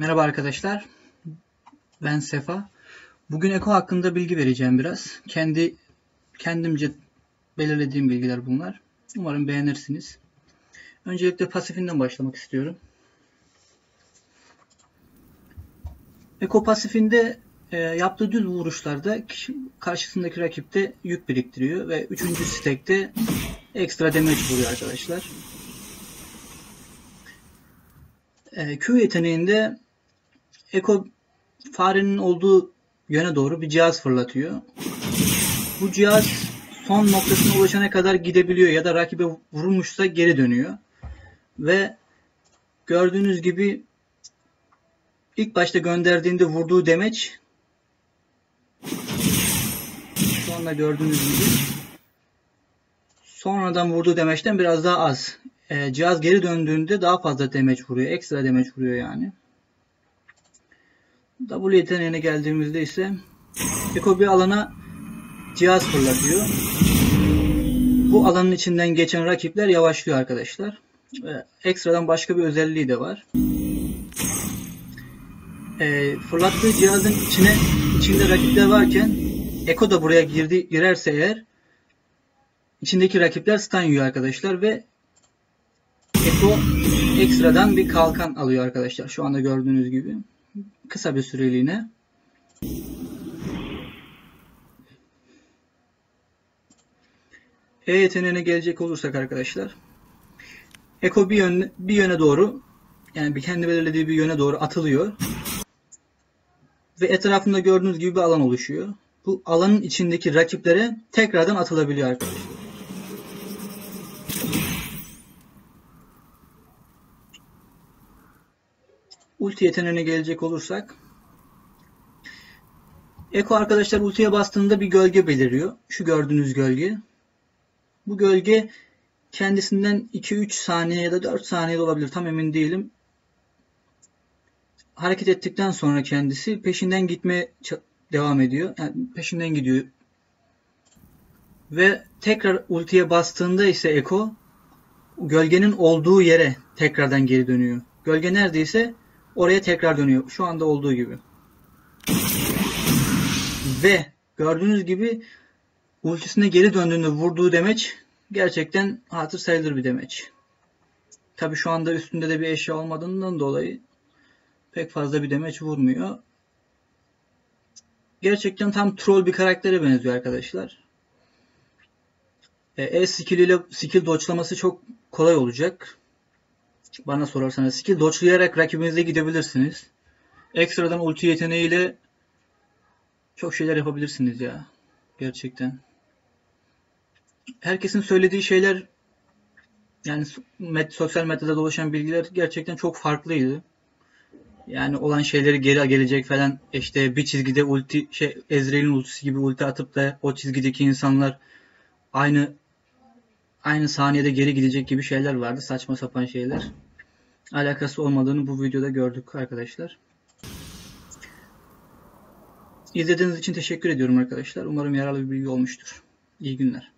Merhaba arkadaşlar. Ben Sefa. Bugün Eko hakkında bilgi vereceğim biraz. Kendi kendimce belirlediğim bilgiler bunlar. Umarım beğenirsiniz. Öncelikle pasifinden başlamak istiyorum. Eko pasifinde e, yaptığı düz vuruşlarda karşısındaki rakipte yük biriktiriyor ve üçüncü stekte ekstra damage vuruyor arkadaşlar. E, Q yeteneğinde Eko farenin olduğu yöne doğru bir cihaz fırlatıyor. Bu cihaz son noktasına ulaşana kadar gidebiliyor ya da rakibe vurulmuşsa geri dönüyor. Ve gördüğünüz gibi ilk başta gönderdiğinde vurduğu demeç anda gördüğünüz gibi sonradan vurduğu demeçten biraz daha az. E, cihaz geri döndüğünde daha fazla demeç vuruyor. Ekstra demeç vuruyor yani. W yeteneğine geldiğimizde ise Eko bir alana cihaz fırlatıyor. Bu alanın içinden geçen rakipler yavaşlıyor arkadaşlar. Ve ekstradan başka bir özelliği de var. E, fırlattığı cihazın içine içinde rakipler varken Eko da buraya girdi girerse eğer içindeki rakipler stun yiyor arkadaşlar ve Eko ekstradan bir kalkan alıyor arkadaşlar. Şu anda gördüğünüz gibi. Kısa bir süreliğine. E gelecek olursak arkadaşlar. Eko bir, yön, bir yöne doğru yani bir kendi belirlediği bir yöne doğru atılıyor. Ve etrafında gördüğünüz gibi bir alan oluşuyor. Bu alanın içindeki rakiplere tekrardan atılabiliyor arkadaşlar. Ulti yeteneğine gelecek olursak Eko arkadaşlar ultiye bastığında bir gölge beliriyor. Şu gördüğünüz gölge. Bu gölge kendisinden 2-3 saniye ya da 4 saniye olabilir. Tam emin değilim. Hareket ettikten sonra kendisi peşinden gitmeye devam ediyor. Yani peşinden gidiyor. Ve tekrar ultiye bastığında ise Eko gölgenin olduğu yere tekrardan geri dönüyor. Gölge neredeyse oraya tekrar dönüyor. Şu anda olduğu gibi. Ve gördüğünüz gibi ultisine geri döndüğünde vurduğu demeç gerçekten hatır sayılır bir demeç. Tabi şu anda üstünde de bir eşya olmadığından dolayı pek fazla bir demeç vurmuyor. Gerçekten tam troll bir karaktere benziyor arkadaşlar. E, e skill ile skill dodge'laması çok kolay olacak. Bana sorarsanız skill dodge'layarak rakibinize gidebilirsiniz. Ekstradan ulti yeteneğiyle çok şeyler yapabilirsiniz ya. Gerçekten. Herkesin söylediği şeyler yani med, sosyal medyada dolaşan bilgiler gerçekten çok farklıydı. Yani olan şeyleri geri gelecek falan işte bir çizgide ulti şey Ezreal'in ultisi gibi ulti atıp da o çizgideki insanlar aynı aynı saniyede geri gidecek gibi şeyler vardı. Saçma sapan şeyler. Alakası olmadığını bu videoda gördük arkadaşlar. İzlediğiniz için teşekkür ediyorum arkadaşlar. Umarım yararlı bir bilgi olmuştur. İyi günler.